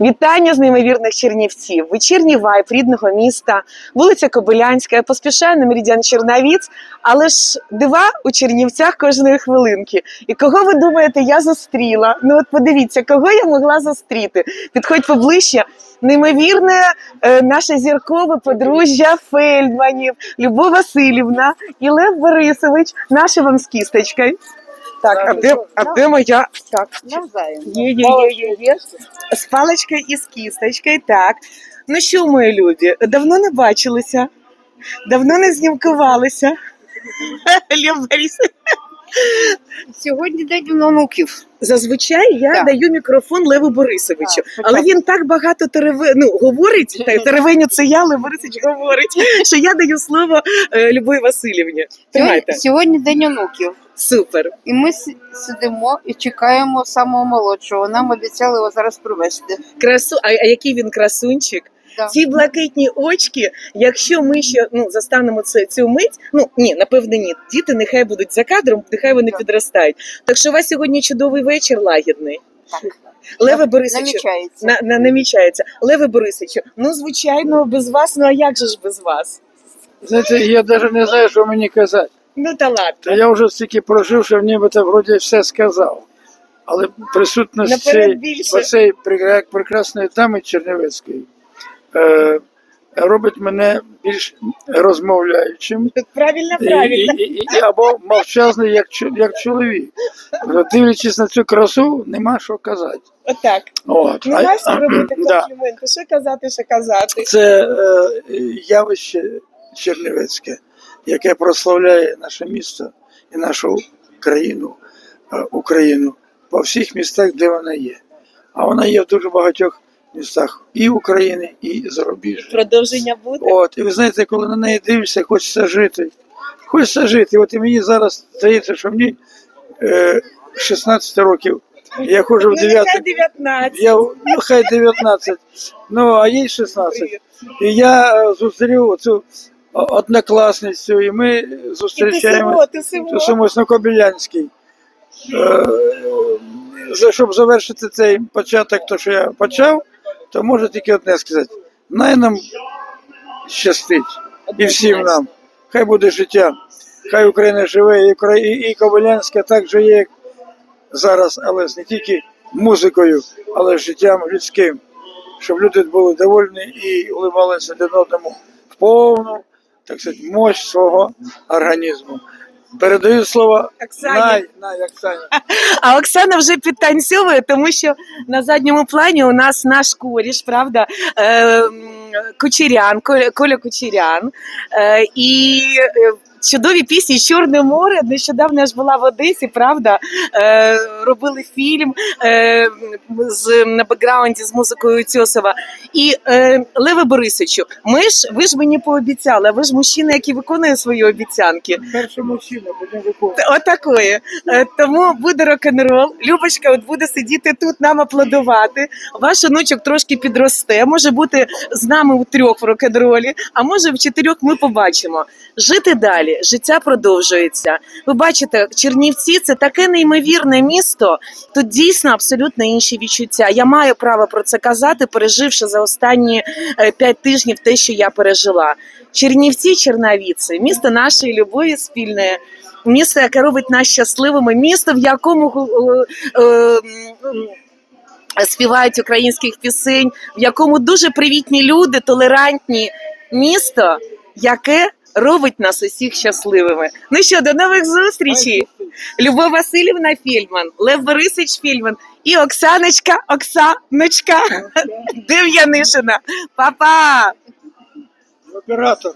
Вітання з неймовірних Чернівців. Вечірній вайб рідного міста, вулиця Кобилянська. Поспішає на меридіан Черновіць, але ж дива у Чернівцях кожної хвилинки. І кого ви думаєте, я зустріла? Ну от подивіться, кого я могла зустріти. Підходь поближче. Неймовірне е, наше зіркове подружжя Фельдманів, Любов Васильівна і Лев Борисович. Наша вам з кісточкою. Так, а де, а де моя? Так, є, є, є, є. З паличкою і з кісточкою, так. Ну що, мої любі, давно не бачилися, давно не знімкувалися. Сьогодні день онуків. Зазвичай я Так. даю мікрофон Леву Борисовичу, Так, але він так багато тереве... ну, говорить, та теревеню це я, Лев Борисович говорить, що я даю слово е, Любові Васильівні. Тримайте. Сьогодні день онуків. Супер. І ми с- сидимо і чекаємо самого молодшого. Нам обіцяли його зараз привезти. Красу... А, а який він красунчик? Да. Ці блакитні очки, якщо ми ще ну застанемо це цю мить, ну ні, напевне, ні. Діти нехай будуть за кадром, нехай вони Так. підростають. Так що у вас сьогодні чудовий вечір, лагідний. Так. Леве Борисовичу, Намічається. на, на, намічається. Леве Борисовичу, ну звичайно, без вас. Ну а як же ж без вас? Знаєте, я навіть не знаю, що мені казати. Ну та ладно. Та я вже стільки прожив, що нібито вроді все сказав. Але присутність цієї, оцеї прекрасної дами Чернівецької е, робить мене більш розмовляючим. Правильно, правильно. і, і, і, або мовчазний як, як чоловік. Дивлячись на цю красу, нема що казати. Отак. От. Ну А- нащо робити да. Що казати, що казати? Це е, явище Чернівецьке, яке прославляє наше місто і нашу країну, е, Україну по всіх містах, де вона є. А вона є в дуже багатьох містах і України, і зарубіжжя. Продовження буде. От, і ви знаєте, коли на неї дивишся, хочеться жити. Хочеться жити. От і мені зараз здається, що мені е, 16 років. Я ходжу в Ну, 9 нехай 19. я, ну, хай 19, ну, а їй 16. І я е, зустрів цю однокласницю, і ми зустрічаємо на Кобилянській. Е, щоб завершити цей початок, то що я почав, то можу тільки одне сказати. Най нам щастить і всім нам. Хай буде життя, хай Україна живе, і, і, Кобилянська так же є, як зараз, але не тільки музикою, але й життям людським, щоб люди були довольні і уливалися один одному в повну, так сказати, мощь свого організму. Передаю слово Оксані. Най, Най, Оксані. А Оксана вже підтанцьовує, тому що на задньому плані у нас наш коріш, правда, е, Кучерян, Коля, Кучерян. Е, і е, чудові пісні Чорне море. Нещодавно я ж була в Одесі, правда. Е, робили фільм з, на бекграунді з музикою Тьосова. І е, Леве Борисовичу, ми ж ви ж мені пообіцяли, а ви ж мужчина, який виконує свої обіцянки. Перший мужчина, будемо виконувати. Отакої. Е, Тому буде рок-н-рол. Любочка от буде сидіти тут, нам аплодувати. Ваш онучок трошки підросте. Може бути з нами у трьох в рок-н-ролі, а може в чотирьох ми побачимо. Жити далі, життя продовжується. Ви бачите, Чернівці це таке неймовірне місто. Тут дійсно абсолютно інші відчуття. Я маю право про це казати, переживши за останні е, п'ять тижнів те, що я пережила. Чернівці, Черновіці, місто нашої любові спільної місто, яке робить нас щасливими, місто, в якому е, е, співають українських пісень, в якому дуже привітні люди, толерантні місто, яке робить нас усіх щасливими. Ну що, до нових зустрічей! Любов Васильівна Фільман, Лев Борисович Фільман і Оксаночка Оксаночка Дев'янишина. Па-па! Оператор.